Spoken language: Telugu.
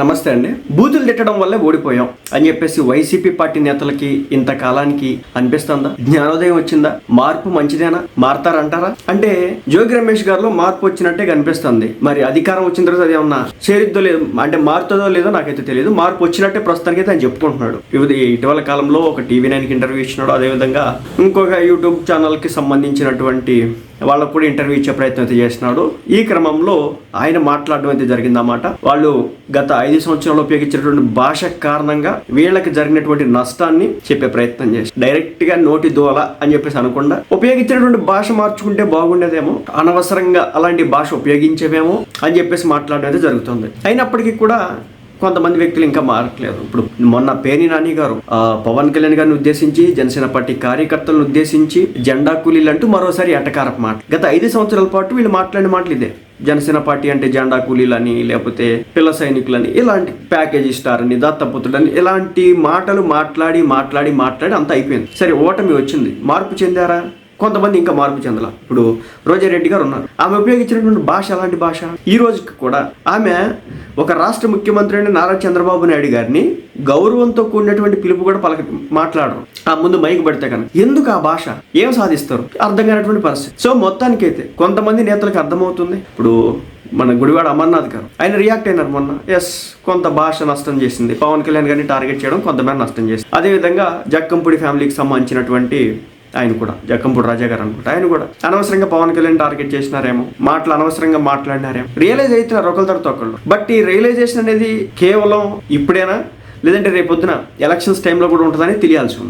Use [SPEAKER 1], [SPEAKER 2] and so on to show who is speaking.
[SPEAKER 1] నమస్తే అండి. బూతులు తిట్టడం వల్లే ఓడిపోయాం అని చెప్పేసి వైసీపీ పార్టీ నేతలకి ఇంతకాలానికి అనిపిస్తుందా? జ్ఞానోదయం వచ్చిందా? మార్పు మంచిదేనా? మారతారంటారా? అంటే జోగి రమేష్ గారిలో మార్పు వచ్చినట్టే కనిపిస్తుంది. మరి అధికారం వచ్చిన తర్వాత అది ఏమన్నా చేరిద్దో లేదు అంటే మారుతుందో లేదో నాకైతే తెలియదు మార్పు వచ్చినట్టే ప్రస్తుతానికి అయితే ఆయన చెప్పుకుంటున్నాడు. ఇది ఇటీవల కాలంలో ఒక టీవీ నైన్కి ఇంటర్వ్యూ ఇచ్చినాడు. అదేవిధంగా ఇంకొక యూట్యూబ్ ఛానల్కి సంబంధించినటువంటి వాళ్ళకు కూడా ఇంటర్వ్యూ ఇచ్చే ప్రయత్నం అయితే చేస్తున్నాడు. ఈ క్రమంలో ఆయన మాట్లాడడం అయితే జరిగిందన్నమాట. వాళ్ళు గత ఐదు సంవత్సరాలు ఉపయోగించినటువంటి భాష కారణంగా వీళ్ళకి జరిగినటువంటి నష్టాన్ని చెప్పే ప్రయత్నం చేసి డైరెక్ట్గా నోటి దోల అని చెప్పేసి అనకుండా ఉపయోగించినటువంటి భాష మార్చుకుంటే బాగుండేదేమో అనవసరంగా అలాంటి భాష ఉపయోగించేవేమో అని చెప్పేసి మాట్లాడడం అయితే జరుగుతుంది. అయినప్పటికీ కూడా కొంతమంది వ్యక్తులు ఇంకా మారట్లేదు. ఇప్పుడు మొన్న పేని నాని గారు పవన్ కళ్యాణ్ గారిని ఉద్దేశించి జనసేన పార్టీ కార్యకర్తలను ఉద్దేశించి జెండా కూలీలు అంటూ మరోసారి ఎటకారపు మాట. గత ఐదు సంవత్సరాల పాటు వీళ్ళు మాట్లాడిన మాటలు ఇదే. జనసేన పార్టీ అంటే జెండా కూలీలని లేకపోతే పిల్ల సైనికులని ఇలాంటి ప్యాకేజీ స్టార్ అని దత్తపుత్రుడని ఇలాంటి మాటలు మాట్లాడి మాట్లాడి మాట్లాడి అంత అయిపోయింది. సరే ఓటమి వచ్చింది. మార్పు చెందారా? కొంతమంది ఇంకా మార్పు చెందల. ఇప్పుడు రోజారెడ్డి గారు ఉన్నారు. ఆమె ఉపయోగించినటువంటి భాష అలాంటి భాష? ఈ రోజుకి కూడా ఆమె ఒక రాష్ట్ర ముఖ్యమంత్రి అయిన నారా చంద్రబాబు నాయుడు గారిని గౌరవంతో కూడినటువంటి పిలుపు కూడా పలక మాట్లాడరు. ఆ ముందు మైక్ పడితే కనుక. ఎందుకు ఆ భాష? ఏం సాధిస్తారు? అర్థం కానటువంటి పరిస్థితి. సో మొత్తానికైతే కొంతమంది నేతలకు అర్థమవుతుంది. ఇప్పుడు మన గుడివాడ అమర్నాథ్ గారు. ఆయన రియాక్ట్ అయినారు మొన్న. ఎస్ కొంత భాష నష్టం చేసింది. పవన్ కళ్యాణ్ గారిని టార్గెట్ చేయడం కొంతమేర నష్టం చేసింది. అదేవిధంగా జక్కంపూడి ఫ్యామిలీకి సంబంధించినటువంటి ఆయన కూడా జక్కంపూడి రాజా గారు అనుకుంటా ఆయన కూడా. అనవసరంగా పవన్ కళ్యాణ్ టార్గెట్ చేసినారేమో మాటలు అనవసరంగా మాట్లాడినారేమో. రియలైజ్ అవుతున్నారు ఒకరి తర్వాత ఒకళ్ళు బట్ ఈ రియలైజేషన్ అనేది కేవలం ఇప్పుడేనా? లేదంటే రేపొద్దున ఎలక్షన్స్ టైంలో కూడా ఉంటుందని తెలియాల్సి ఉంది.